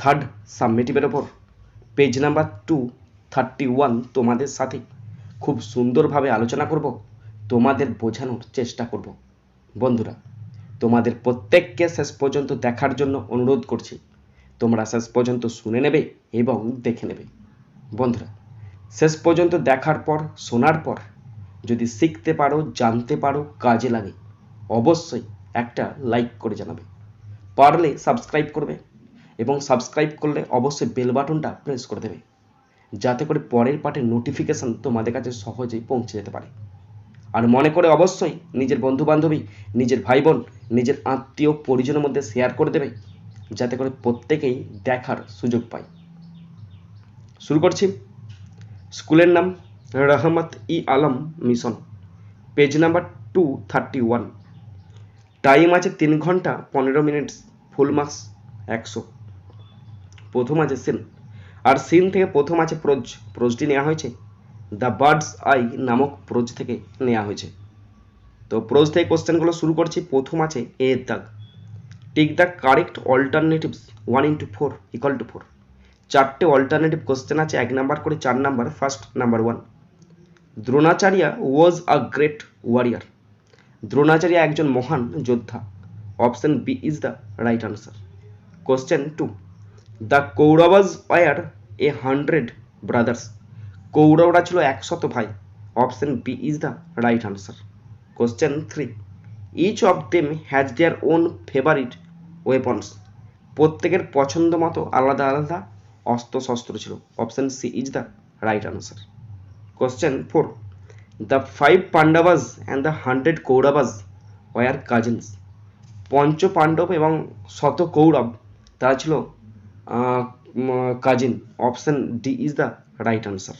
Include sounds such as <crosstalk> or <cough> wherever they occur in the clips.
Third সাবমিটিভের ওপর page number two thirty one তোমাদের সাথে খুব সুন্দরভাবে আলোচনা করব, তোমাদের বোঝানোর চেষ্টা করব। বন্ধুরা, তোমাদের প্রত্যেককে শেষ পর্যন্ত দেখার জন্য অনুরোধ করছি, তোমরা শেষ পর্যন্ত শুনে নেবে এবং দেখে নেবে। বন্ধুরা, শেষ পর্যন্ত দেখার পর, শোনার পর, যদি শিখতে পারো, জানতে পারো, কাজে লাগে, অবশ্যই একটা লাইক করে জানাবে। পারলে সাবস্ক্রাইব করবে। এবং সাবস্ক্রাইব করলে অবশ্যই বেল বাটনটা প্রেস করে দেবে। যাতে করে পরের পার্টের নোটিফিকেশান তোমাদের কাছে সহজেই পৌঁছে যেতে পারে। আর মনে করে অবশ্যই নিজের বন্ধু বান্ধবী নিজের ভাই বোন নিজের আত্মীয় পরিজনের মধ্যে শেয়ার করে দেবে, যাতে করে প্রত্যেকেই দেখার সুযোগ পায়। শুরু করছি। স্কুলের নাম Rahmat e Alam mission. Page number two thirty one time আছে তিন ঘণ্টা পনেরো মিনিট ফুল মার্কস একশো। প্রথম আছে সিন। আর সিন থেকে প্রথম আছে প্রোজ। প্রোজটি নেওয়া হয়েছে। দ্য বার্ডস আই নামক প্রোজ থেকে নেওয়া হয়েছে। তো প্রোজ থেকে কোশ্চেনগুলো শুরু করছি। প্রথম আছে এ দাগ। Tick the correct alternatives one into four equal to four. চারটে অল্টারনেটিভ কোশ্চেন আছে, এক নাম্বার করে চার number, first number one. Dronacharya was a great warrior. Dronacharya একজন মহান যোদ্ধা। Option B is the right answer. Question two. The Kauravas were a hundred brothers কৌরবরা ছিল একশত ভাই। Option B is the right answer question three each of them has their own favourite weapons প্রত্যেকের পছন্দ মতো আলাদা আলাদা অস্ত্র শস্ত্র ছিল। Option C is the right answer question four the five Pandavas and the hundred Kauravas were cousins পঞ্চ পাণ্ডব এবং শত কৌরব, তারা ছিল cousin option D is the right answer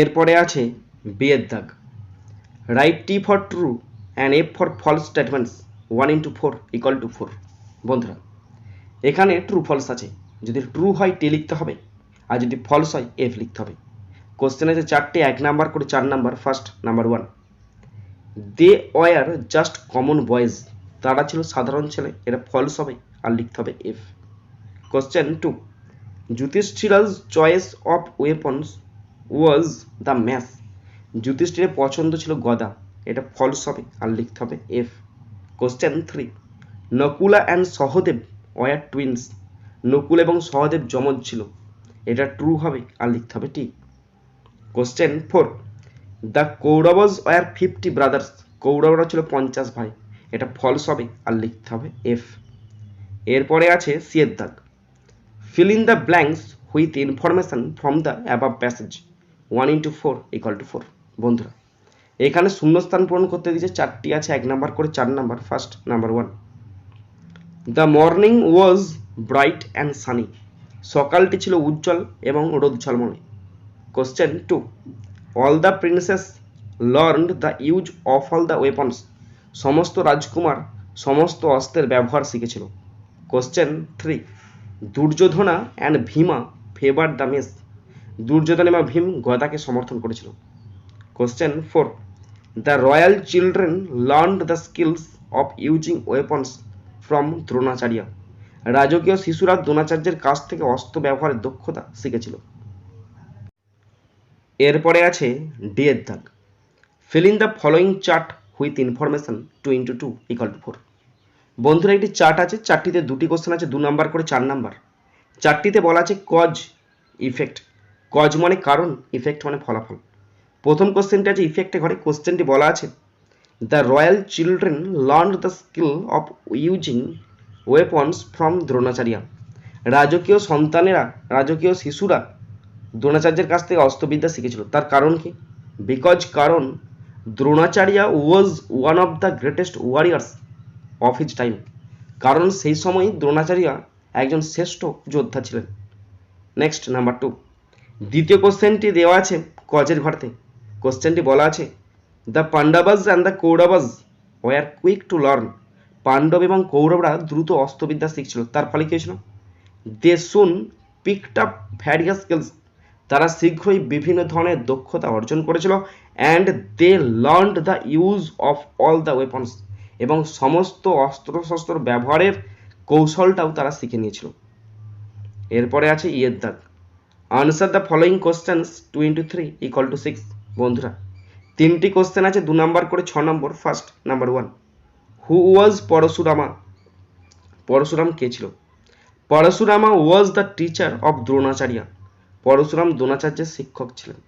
এরপরে আছে বিয়ের দাগ right T for true and F for false statements one into four equal to four বন্ধুরা, এখানে ট্রু ফলস আছে। যদি ট্রু হয় টি লিখতে হবে, আর যদি ফলস হয় এফ লিখতে হবে। কোশ্চেন আছে চারটে, এক নাম্বার করে চার number first number one they were just common boys তারা ছিল সাধারণ ছেলে এটা ফলস হবে। আর লিখতে হবে F question two Yudhishthira's choice of weapons was the mace যুধিষ্ঠিরের পছন্দ ছিল গদা, এটা ফলস হবে, আর লিখতে হবে F question three Nakula and Sahadeva were twins Nakul এবং সহদেব যমজ ছিল, এটা ট্রু হবে, আর লিখতে হবে T question four the Kauravas were fifty brothers কৌরবরা ছিল পঞ্চাশ ভাই, এটা ফলস হবে, আর লিখতে হবে এফ এরপরে আছে দাগ fill in the blanks with information from the above passage one into four equal to four বন্ধুরা, এখানে শূন্যস্থান পূরণ করতে দিয়েছে চারটি আছে, এক নাম্বার করে চার number first number one the morning was bright and sunny সকালটি ছিল উজ্জ্বল এবং রোদ ঝলমলে। Question two all the princes learned the use of all the weapons সমস্ত রাজকুমার সমস্ত অস্ত্রের ব্যবহার শিখেছিল। Question three Duryodhana and Bhima favour the mace Duryodhan এবং ভীম গদাকে সমর্থন করেছিল। Question four the royal children learn the skills of using weapons from Dronacharya রাজকীয় শিশুরা দ্রোণাচার্যের কাছ থেকে অস্ত্র ব্যবহারের দক্ষতা শিখেছিল। এরপরে আছে ডি এর দাগ fill in the following chart with information two into two equal to four বন্ধুরা, একটি চার্ট আছে, চারটিতে দুটি কোশ্চেন আছে, দু নাম্বার করে চার নাম্বার চারটিতে বলা আছে কজ ইফেক্ট কজ মানে কারণ ইফেক্ট মানে ফলাফল। প্রথম কোশ্চেনটি আছে ইফেক্টে ঘরে কোশ্চেনটি বলা আছে the royal children learn the skill of using weapons from Dronacharya. রাজকীয় সন্তানেরা, রাজকীয় শিশুরা দ্রোণাচার্যের কাছ থেকে অস্ত্রবিদ্যা শিখেছিল। তার কারণ কি? বিকজ কারণ, Dronacharya was one of the greatest warriors of his time কারণ সেই সময় দ্রোণাচার্য একজন শ্রেষ্ঠ যোদ্ধা ছিলেন। নেক্সট নাম্বার টু দ্বিতীয় কোশ্চেনটি দেওয়া আছে কজের ঘরতে কোশ্চেনটি বলা আছে the Pandavas and the Kauravas were quick to learn Pandava এবং কৌরবরা দ্রুত অস্ত্রবিদ্যা শিখছিল। তার ফলে কী হয়েছিল? They soon picked up various skills তারা শীঘ্রই বিভিন্ন ধরনের দক্ষতা অর্জন করেছিল। And they learn the use of all the weapons এবং সমস্ত অস্ত্রশস্ত্র ব্যবহারের কৌশলটাও তারা শিখে নিয়েছিল। এরপরে আছে ইয়ের দাগ answer the following questions two into three equal to six বন্ধুরা। তিনটি কোশ্চেন আছে, দু নম্বর করে ছ নম্বর first number one who was Parashurama Parashuram কে ছিল? Parashurama was the teacher of Dronacharya Parashuram দ্রোণাচার্যের শিক্ষক ছিলেন।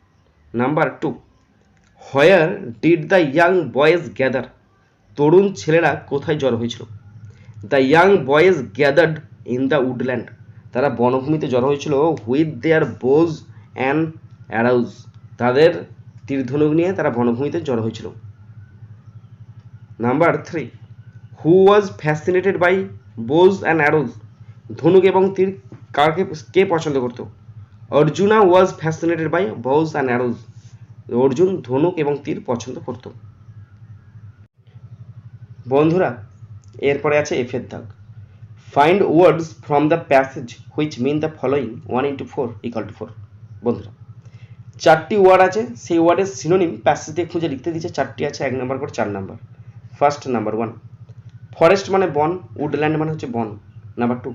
Number two where did the young boys gather তরুণ ছেলেরা কোথায় জড়ো হয়েছিল? The young boys gathered in the woodland তারা বনভূমিতে জড়ো হয়েছিল with their bows and arrows তাদের তীরধনুক নিয়ে তারা বনভূমিতে জড়ো হয়েছিল। Number three who was fascinated by bows and arrows ধনুক এবং তীর কাকে, কে পছন্দ করতো? Arjuna was fascinated by bows and arrows Arjun ধনুক এবং তীর পছন্দ করত। বন্ধুরা, এরপরে আছে এফের দাগ। Find words from the passage which mean the following one into four equal to four বন্ধুরা, চারটি ওয়ার্ড আছে, সেই ওয়ার্ডের সিনোনিম প্যাসেজ দিয়ে খুঁজে লিখতে দিচ্ছে চারটি আছে, এক নম্বর করে চার number first number one forest মানে বন উডল্যান্ড মানে হচ্ছে বন নাম্বার টু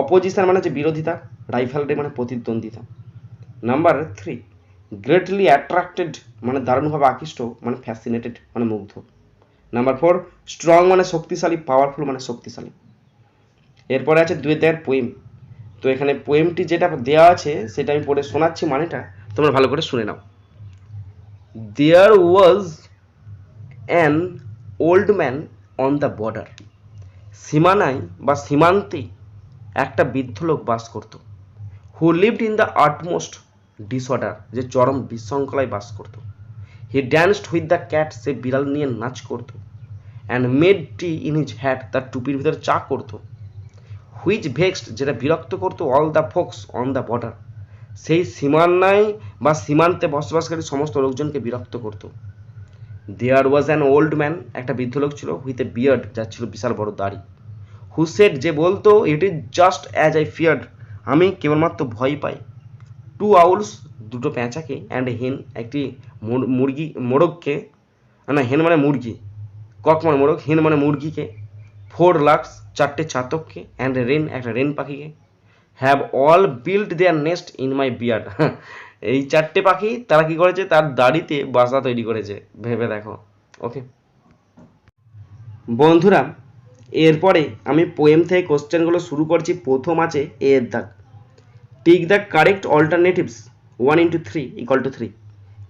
অপোজিশন মানে হচ্ছে বিরোধিতা রাইফালরি মানে প্রতিদ্বন্দ্বিতা। নাম্বার থ্রি গ্রেটলি অ্যাট্রাক্টেড মানে দারুণভাবে আকৃষ্ট মানে ফ্যাসিনেটেড মানে মুগ্ধ। নাম্বার ফোর স্ট্রং মানে শক্তিশালী পাওয়ারফুল মানে শক্তিশালী। এরপরে আছে দুই দেয়ার পোয়েম তো এখানে পোয়েমটি যেটা দেওয়া আছে, সেটা আমি পড়ে শোনাচ্ছি মানেটা, তোমরা ভালো করে শুনে নাও। There was an old man on the border সীমানায় বা সীমান্তে একটা বৃদ্ধ লোক বাস করত। Who lived in the utmost disorder যে চরম বিশৃঙ্খলায় বাস করত। He danced with the cat সে বিড়াল নিয়ে নাচ করত। And made tea in his hat তার টুপির ভিতরে চা করত। হুইচ ভেক্সড যেটা বিরক্ত করতো all the folks on the border সেই সীমানায় বা সীমান্তে বসবাসকারী সমস্ত লোকজনকে বিরক্ত করত। There was an old man একটা বৃদ্ধ লোক ছিল হুইথ এ বিয়ার্ড যার ছিল বিশাল বড় দাড়ি। হু সেড যে বলতো it is just as I feared আমি কেবলমাত্র ভয় পাই। টু আউলস দুটো প্যাঁচাকে অ্যান্ড হেন একটি মুর- মুরগি, মোরগকে, না হেন মানে মুরগি, কক মানে মোরগ হেন মানে মুরগিকে ফোর লাক্স চারটে চাতককে অ্যান্ড রেন একটা রেন পাখিকে have all build their nest in my beard এই চারটে পাখি তারা কি করেছে? তার দাড়িতে বাসা তৈরি করেছে, ভেবে দেখো ওকে বন্ধুরা, এরপরে আমি পোয়েম থেকে কোশ্চেনগুলো শুরু করছি, প্রথম আছে এর দাগ tick the correct alternatives one into three equal to three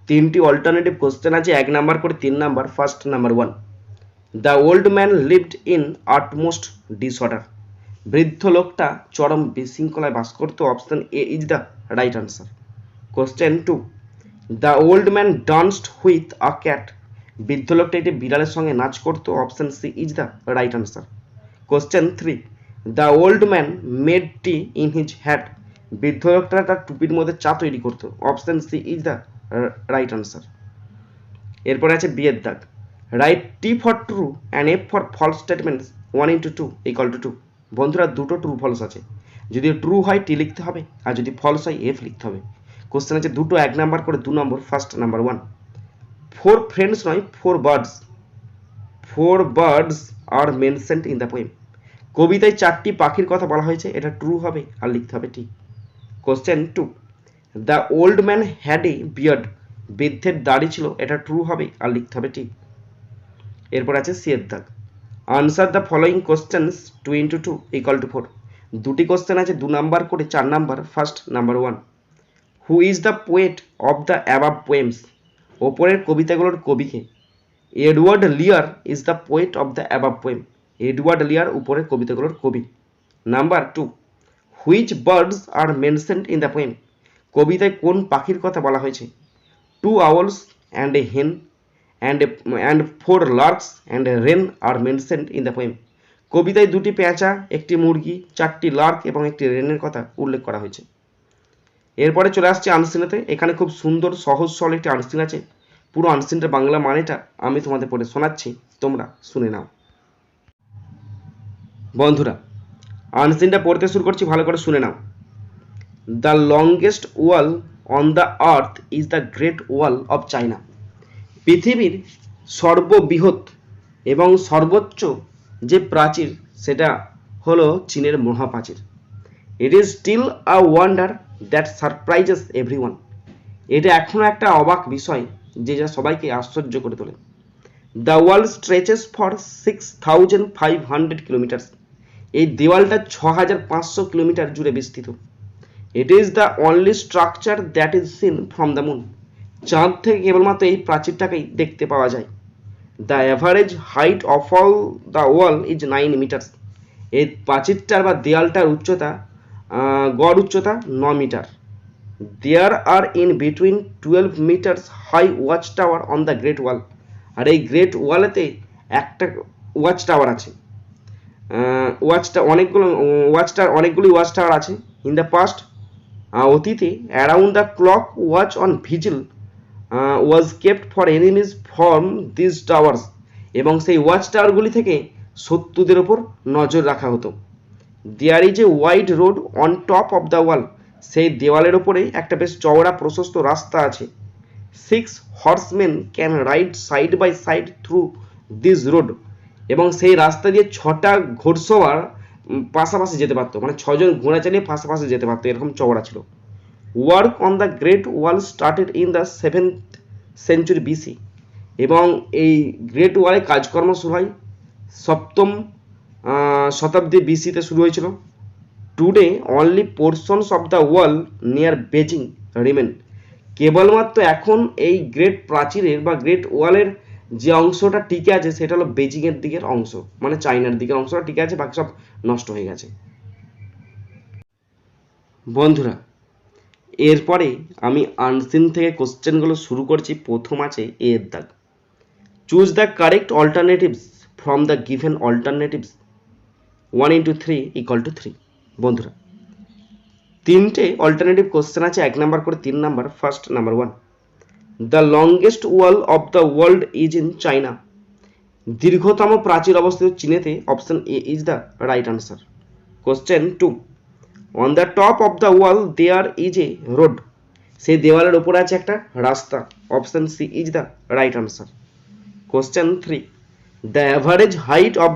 তিনটি অল্টারনেটিভ কোশ্চেন আছে, এক নাম্বার করে তিন number first number one the old man lived in utmost disorder বৃদ্ধ লোকটা চরম বিশৃঙ্খলায় বাস করতো। Option A is the right answer question two the old man danced with a cat বৃদ্ধ লোকটা একটি বিড়ালের সঙ্গে নাচ করতো। Option C is the right answer question three the old man made tea in his hat বৃদ্ধ লোকটা তার টুপির মধ্যে চা তৈরি করতো। Option C is the right answer এরপরে আছে বিয়ের দাগ। Write T for true and F for false statements one into two equal to two বন্ধুরা, দুটো ট্রু ফলস আছে। যদি ট্রু হয় টি লিখতে হবে, আর যদি ফলস হয় এফ লিখতে হবে। কোশ্চেন আছে দুটো এক নাম্বার করে দু number first number one four friends নয় four birds four birds are mentioned in the poem কবিতায় চারটি পাখির কথা বলা হয়েছে, এটা ট্রু হবে আর লিখতে হবে ঠিক question two the old man had a beard বৃদ্ধের দাড়ি ছিল, এটা ট্রু হবে আর লিখতে হবে ঠিক। এরপর আছে সিয়ের দাগ answer the following questions two into two equal to four দুটি কোশ্চেন আছে, দু নাম্বার করে চার number first number one who is the poet of the above poems ওপরের কবিতাগুলোর কবিকে। Edward Lear is the poet of the above poem Edward Lear উপরের কবিতাগুলোর কবি। Number two which birds are mentioned in the poem কবিতায় কোন পাখির কথা বলা হয়েছে? Two owls and a hen and and four larks and a wren are mentioned in the poem কবিতায় দুটি পেঁচা, একটি মুরগি, চারটি লার্ক এবং একটি রেনের কথা উল্লেখ করা হয়েছে। এরপরে চলে আসছে আনসিনেতে। এখানে খুব সুন্দর, সহজ, সরল একটি আনসিন আছে। পুরো আনসিনটার বাংলা মানেটা আমি তোমাদের পড়ে শোনাচ্ছি। তোমরা শুনে নাও। বন্ধুরা আনসিনটা পড়তে শুরু করছি, ভালো করে শুনে নাও। The longest wall on the earth is the great wall of China পৃথিবীর সর্ববৃহৎ এবং সর্বোচ্চ যে প্রাচীর, সেটা হলো চীনের মহাপ্রাচীর। It is still a wonder that surprises everyone এটা এখনও একটা অবাক বিষয় যে যা সবাইকে আশ্চর্য করে তোলে। The world stretches for six thousand five hundred kilometres এই দেওয়ালটা ছ হাজার পাঁচশো কিলোমিটার জুড়ে বিস্তৃত। It is the only structure that is seen from the moon চাঁদ থেকে কেবলমাত্র এই প্রাচীরটাকেই দেখতে পাওয়া যায়। The average height of all the wall is nine metres এই প্রাচীরটার বা দেয়ালটার উচ্চতা গড় উচ্চতা ন metre. There are in between twelve metres high watch tower on the great wall আর এই গ্রেট ওয়ালেতে একটা ওয়াচ টাওয়ার আছে। ওয়াচটা অনেকগুলো ওয়াচটা অনেকগুলি ওয়াচ টাওয়ার আছে ইন দ্য পাস্ট অতীতে around the clock watch on vigil was kept for enemies from this towers এবং সেই ওয়াচ টাওয়ারগুলি থেকে শত্রুদের ওপর নজর রাখা হতো। There is a wide road on top of the wall সেই দেওয়ালের ওপরে একটা বেশ চওড়া প্রশস্ত রাস্তা আছে। Six horsemen can ride side by side through this road এবং সেই রাস্তা দিয়ে ছটা ঘোড়সওয়ার পাশাপাশি যেতে পারতো। মানে ছজন ঘোড়া চালিয়ে পাশাপাশি যেতে পারতো। এরকম চওড়া ছিল। Work on the great wall started in the seventh century BC এবং এই গ্রেট ওয়ালে কাজকর্ম শুরু হয় সপ্তম শতাব্দী বিসিতে শুরু হয়েছিল। Today only portions of the wall near Beijing remain কেবলমাত্র এখন এই গ্রেট প্রাচীরের বা গ্রেট ওয়ালের যে অংশটা টিকে আছে সেটা হলো বেজিংয়ের দিকের অংশ মানে চাইনার দিকের অংশটা টিকে আছে, বাকি সব নষ্ট হয়ে গেছে। বন্ধুরা, এরপরে আমি আনসিন থেকে কোশ্চেনগুলো শুরু করছি, প্রথম আছে এর দাগ। Choose the correct alternatives from the given alternatives one into three equal to three বন্ধুরা, তিনটে অল্টারনেটিভ কোশ্চেন আছে, এক নাম্বার করে তিন number first number one the longest wall of the world is in China দীর্ঘতম প্রাচীর অবস্থিত চীনেতে option A is the right answer question two on the top of the wall there is a road সেই দেওয়ালের ওপরে আছে একটা রাস্তা। Option C is the right answer question three the average height of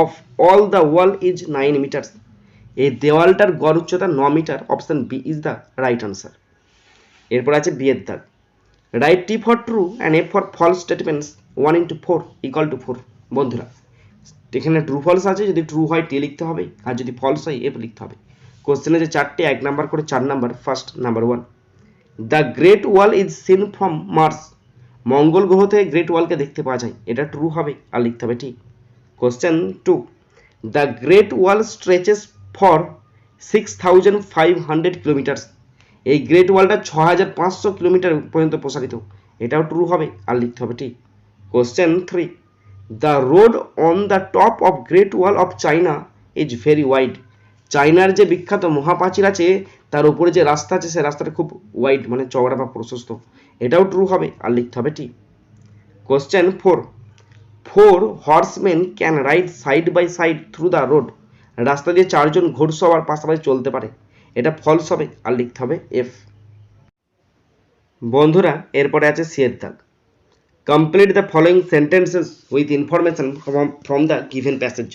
of all the wall is nine metres এই দেওয়ালটার গড় উচ্চতা ন metre. Option B is the right answer এরপর আছে বিয়ের দাগ। Write T for true and A for false statements one into four equal to four বন্ধুরা। এখানে ট্রু ফলস আছে, যদি ট্রু হয় টি লিখতে হবে, আর যদি ফলস হয় এফ লিখতে হবে। কোশ্চেনে যে চারটে, এক নাম্বার করে চার number first number one the great wall is seen from Mars মঙ্গল গ্রহ থেকে গ্রেট ওয়ালকে দেখতে পাওয়া যায়। এটা ট্রু হবে, আর লিখতে হবে ঠিক question two the great wall stretches for six thousand five hundred kilometres এই গ্রেট ওয়ালটা ছ হাজার পাঁচশো কিলোমিটার পর্যন্ত প্রসারিত এটাও ট্রু হবে আর লিখতে হবে ঠিক। Question three the road on the top of great wall of China is very wide চাইনার যে বিখ্যাত মহাপ্রাচীর আছে, তার উপরে যে রাস্তা আছে, সে রাস্তাটা খুব ওয়াইড মানে চওড়া বা প্রশস্ত। এটাও ট্রু হবে আর লিখতে হবে ঠিক। Question four four horseman can ride side by side through the road রাস্তা দিয়ে চারজন ঘোড়সওয়ার পাশাপাশি চলতে পারে। এটা ফলস হবে আর লিখতে হবে এফ বন্ধুরা, এরপরে আছে সিয়ের দাগ complete the following sentences with information from the given passage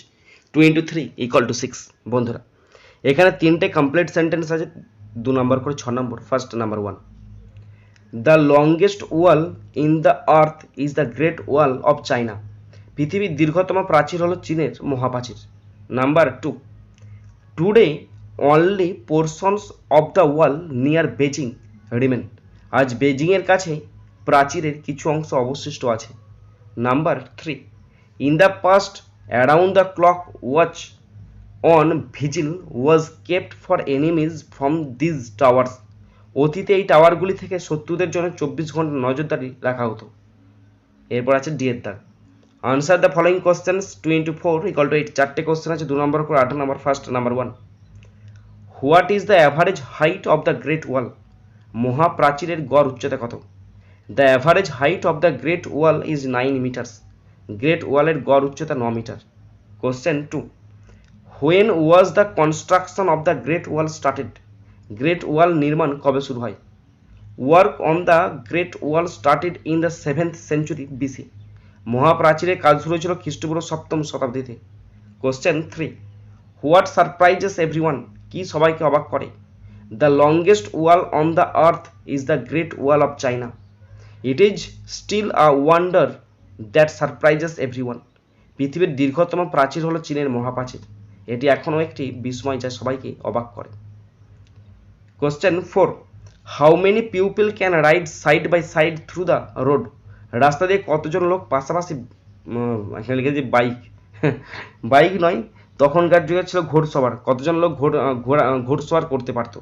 two into three equal to six বন্ধুরা, এখানে তিনটে কমপ্লিট সেন্টেন্স আছে, দু নম্বর করে ছ number first number one the longest wall in the earth is the great wall of China পৃথিবীর দীর্ঘতম প্রাচীর হলো চীনের মহাপ্রাচীর। Number two today only portions of the wall near Beijing remain আজ বেজিংয়ের কাছে প্রাচীরের কিছু অংশ অবশিষ্ট আছে। Number three in the past around the clock watch on vigil was kept for enemies from these towers অতীতে এই টাওয়ারগুলি থেকে শত্রুদের জন্য চব্বিশ ঘণ্টা নজরদারি রাখা হতো। এরপর আছে ডিয়ের দাগ answer the following questions two into four equal to eight চারটে কোশ্চেন আছে, দু নম্বর করে আট number first number one what is the average height of the great wall? মহাপ্রাচীরের গড় উচ্চতা কত? The average height of the great wall is nine metres. Great ওয়ালের গড় উচ্চতা ন metre. Question two. When was the construction of the great wall started? Great wall নির্মাণ কবে শুরু হয়? Work on the great wall started in the seventh century BC. মহাপ্রাচীরের কাজ শুরু হয়েছিল খ্রিস্টপূর্ব সপ্তম শতাব্দীতে। Question three. What surprises everyone? কি সবাইকে অবাক করে? The longest wall on the earth is the great wall of China it is still a wonder that surprises everyone পৃথিবীর দীর্ঘতম প্রাচীর হলো চীনের মহাপ্রাচীর। এটি এখনও একটি বিস্ময় যা সবাইকে অবাক করে। Question four how many pupil can ride side by side through the road রাস্তা দিয়ে কতজন লোক পাশাপাশি বাইক বাইক <laughs> নয় তখনকার যুগে ছিল ঘোড়সওয়ার কতজন লোক ঘোড় ঘোড়া ঘোড়সওয়ার করতে পারতো?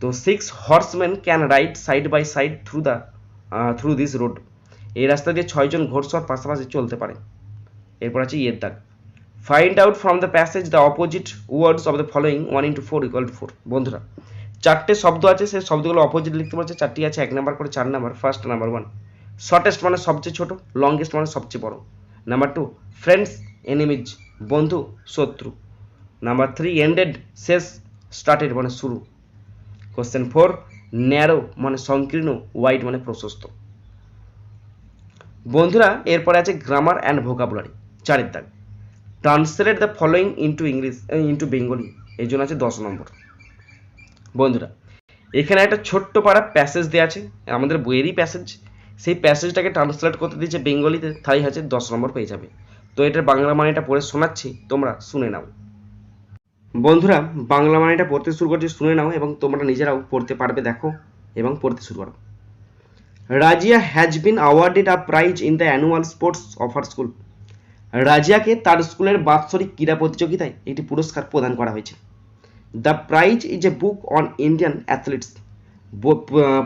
তো six horseman can ride side by side through the through this road এই রাস্তা দিয়ে ছয়জন ঘোড়সওয়ার পাশাপাশি চলতে পারে। এরপর আছে ইয়ের দাগ find out from the passage the opposite words of the following one into four equal to four বন্ধুরা, চারটে শব্দ আছে, সেই শব্দগুলো অপোজিট লিখতে পারছে চারটি আছে, এক নাম্বার করে চার number first number one shortest মানে সবচেয়ে ছোট লংগেস্ট মানে সবচেয়ে বড়। নাম্বার টু ফ্রেন্ডস এনিমিজ বন্ধু, শত্রু। নাম্বার থ্রি এন্ডেড শেষ স্টার্টেড মানে শুরু। কোশ্চেন ফোর ন্যারো মানে সংকীর্ণ ওয়াইড মানে প্রশস্ত। বন্ধুরা, এরপরে আছে গ্রামার অ্যান্ড ভোকাবুলারি চারের দাগ translate the following into English into Bengali এই জন্য আছে দশ নম্বর। বন্ধুরা, এখানে একটা ছোট্ট পাড়া প্যাসেজ দেওয়া আছে, আমাদের বইয়েরই প্যাসেজ সেই প্যাসেজটাকে ট্রান্সলেট করতে দিয়েছে বেঙ্গলিতে তাই হচ্ছে দশ নম্বর পেয়ে যাবে। তো এটার বাংলা মানেটা পড়ে শোনাচ্ছি, তোমরা শুনে নাও। বন্ধুরা, বাংলা মানেটা পড়তে শুরু করছি, শুনে নাও এবং তোমরা নিজেরাও পড়তে পারবে, দেখো, এবং পড়তে শুরু করো। Razia has been awarded a prize in the annual sports of her school রাজিয়াকে তার স্কুলের বাৎসরিক ক্রীড়া প্রতিযোগিতায় একটি পুরস্কার প্রদান করা হয়েছে। The prize is a book on Indian athletes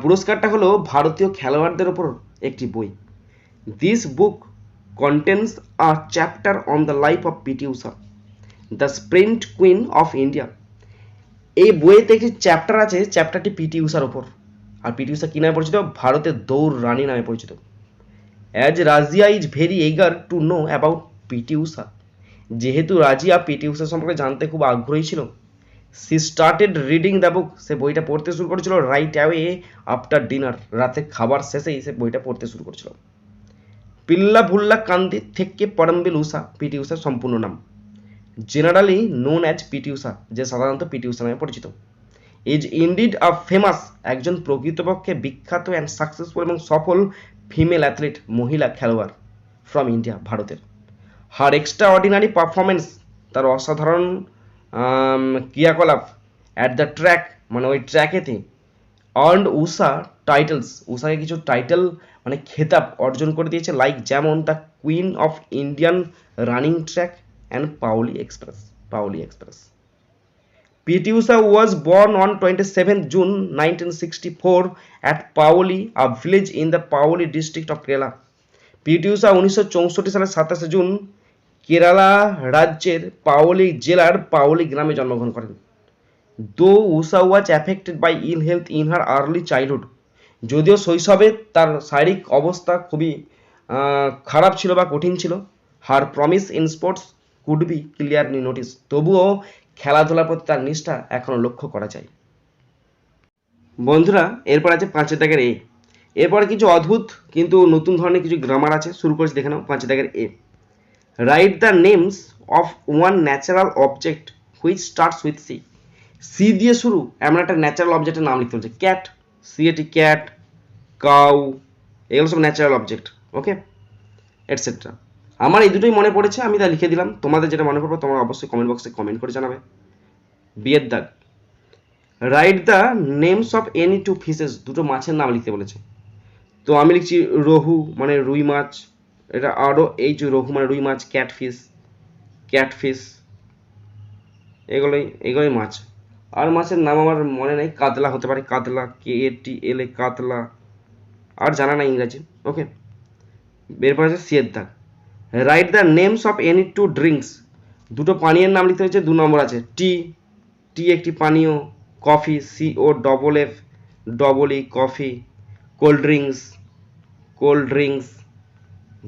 পুরস্কারটা হলো ভারতীয় খেলোয়াড়দের ওপর একটি বই। This book contains a chapter on the life of PT Usha the sprint queen of India এই বইয়েতে একটি চ্যাপ্টার আছে চ্যাপ্টারটি পিটি উষার ওপর। আর পিটি উষা কী নামে পরিচিত? ভারতের দৌড় রানী নামে পরিচিত। As Razia is very eager to know about PT Usha যেহেতু রাজিয়া পিটি উষা সম্পর্কে জানতে খুব আগ্রহী ছিল she started reading the book সে বইটা পড়তে শুরু করেছিল রাইট অ্যাওয়ে আফটার ডিনার রাতে খাবার শেষেই সে বইটা পড়তে শুরু করেছিল। পিল্লা ভুল্লা কান্দি থেকে পরমবিল উষা পিটি উষার সম্পূর্ণ নাম। Generally known as PT Usha যে সাধারণত পিটি উষা নামে পরিচিত। ইজ ইন্ডিড আ ফেমাস একজন প্রকৃতপক্ষে বিখ্যাত অ্যান্ড সাকসেসফুল এবং সফল ফিমেল অ্যাথলিট মহিলা খেলোয়াড় ফ্রম ইন্ডিয়া ভারতের। হার এক্সট্রা অর্ডিনারি পারফরমেন্স তার অসাধারণ ক্রিয়াকলাপ অ্যাট দ্য ট্র্যাক মানে ওই ট্র্যাকেতে আর্নড উষা টাইটেলস উষাকে কিছু টাইটেল মানে খেতাব অর্জন করে দিয়েছে লাইক যেমন the queen of Indian running track and Payyoli express Payyoli express PT Usha was born on twenty born on 27th June 1964 at Paoli, a village in the Paoli district of Kerala PT Usha উনিশশো চৌষট্টি সালের সাতাশে June Kerala রাজ্যের পাওলি জেলার পাওলি গ্রামে জন্মগ্রহণ করেন। Though Usha was affected by ill health in her early childhood যদিও শৈশবে তার শারীরিক অবস্থা খুবই খারাপ ছিল বা কঠিন ছিল। Her promise in sports could be clearly noticed তবুও খেলাধুলার প্রতি তার নিষ্ঠা এখনও লক্ষ্য করা যায়। বন্ধুরা, এরপর আছে পাঁচের দাগের এ এরপরে কিছু অদ্ভুত, কিন্তু নতুন ধরনের কিছু গ্রামার আছে। শুরু করেছি, দেখে নাও পাঁচের দাগের A write the names of one natural object which starts with C C দিয়ে শুরু, এমন একটা ন্যাচারাল অবজেক্টের নাম লিখতে হচ্ছে cat C A T cat cow এগুলো সব ন্যাচারাল অবজেক্ট ওকে এটসেট্রা আমার এই দুটোই মনে পড়েছে, আমি তা লিখে দিলাম। তোমাদের যেটা মনে পড়বে, তোমরা অবশ্যই কমেন্ট বক্সে কমেন্ট করে জানাবে। বিয়ের দাগ write the names of any two fishes দুটো মাছের নাম লিখতে বলেছে। তো আমি লিখছি রহু মানে রুই মাছ, এটা আরও এই যে রহু মানে রুই মাছ ক্যাটফিশ ক্যাটফিশ এগুলোই এগুলোই মাছ। আর মাছের নাম আমার মনে নেই, কাতলা হতে পারে, কাতলা কে এ টি এল এ কাতলা। আর জানা নাই ইংরাজি, ওকে। এরপর আছে সিয়ের write the names of any two drinks দুটো পানীয়ের নাম লিখতে হয়েছে, দু নম্বর আছে। টি টি একটি পানীয় coffee C O double F double E coffee cold drinks cold drinks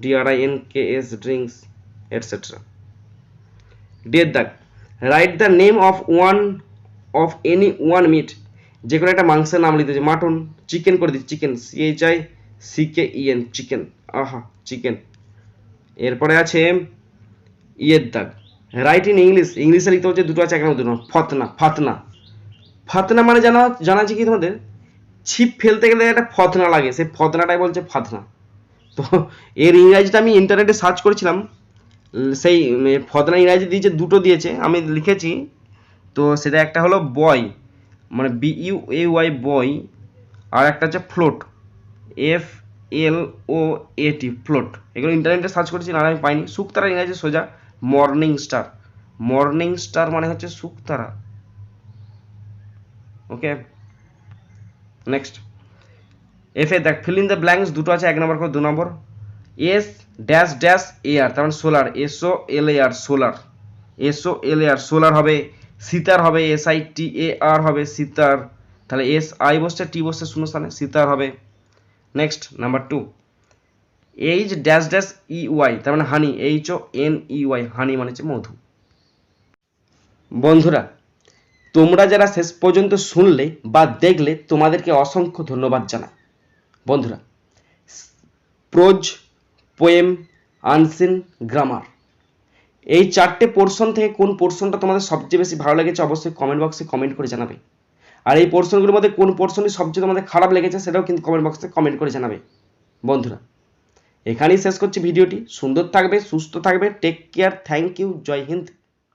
D R I N K S drinks etcetera ডের দাগ write the name of one of any one meat যে কোনো একটা মাংসের নাম লিখতে মাটন চিকেন করে দিচ্ছি chicken C H I C K E N chicken আহা চিকেন এরপরে আছে ইয়ের দাগ। রাইট ইন ইংলিশ ইংলিশে লিখতে হচ্ছে দুটো আছে মধ্যে দুটো ফতনা, ফাতনা। ফাতনা মানে জানা জানা আছে কি তোমাদের? ছিপ ফেলতে গেলে একটা ফতনা লাগে, সেই ফতনাটাই বলছে ফাতনা। তো এর ইংরাজিটা আমি ইন্টারনেটে সার্চ করেছিলাম, সেই ফতনা ইংরাজি দিয়েছে দুটো দিয়েছে, আমি লিখেছি তো সেটা একটা হলো বয় মানে B U A Y boy আর একটা হচ্ছে float F L O A T float এগুলো ইন্টারনেটে সার্চ করেছি আর আমি পাইনি। শুকতারা ইংরাজি সোজা মর্নিং স্টার মর্নিং স্টার মানে হচ্ছে শুকতারা। ওকে নেক্সট এফ এ দেখ ফিল ইন দ্য ব্ল্যাঙ্কস দুটো আছে, এক নম্বর করে, দু নম্বর। S dash dash A R তার মানে solar S O L A R solar S O L A R solar হবে সিতার হবে এস আই টি এ আর হবে সিতার। তাহলে এস আই বসছে, টি বসছে শূন্যস্থানে সিতার হবে। Next number two H dash dash E তার মানে হানি এইচ ও এন ই হানি মানে হচ্ছে মধু। বন্ধুরা, তোমরা যারা শেষ পর্যন্ত শুনলে বা দেখলে, তোমাদেরকে অসংখ্য ধন্যবাদ জানাই। বন্ধুরা, প্রোজ, পোয়েম, আনসিন, গ্রামার। এই চারটে পোর্শন থেকে কোন পোর্শনটা তোমাদের সবচেয়ে বেশি ভালো লেগেছে অবশ্যই কমেন্ট বক্সে কমেন্ট করে জানাবে। আর এই পোর্শনগুলোর মধ্যে কোন পোর্শনটি সবচেয়ে তোমাদের খারাপ লেগেছে সেটাও কিন্তু কমেন্ট বক্সে কমেন্ট করে জানাবে। বন্ধুরা, এখানেই শেষ করছি ভিডিওটি। সুন্দর থাকবে, সুস্থ থাকবে। টেক কেয়ার থ্যাংক ইউ জয় হিন্দ,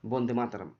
বন্দে মাতারাম।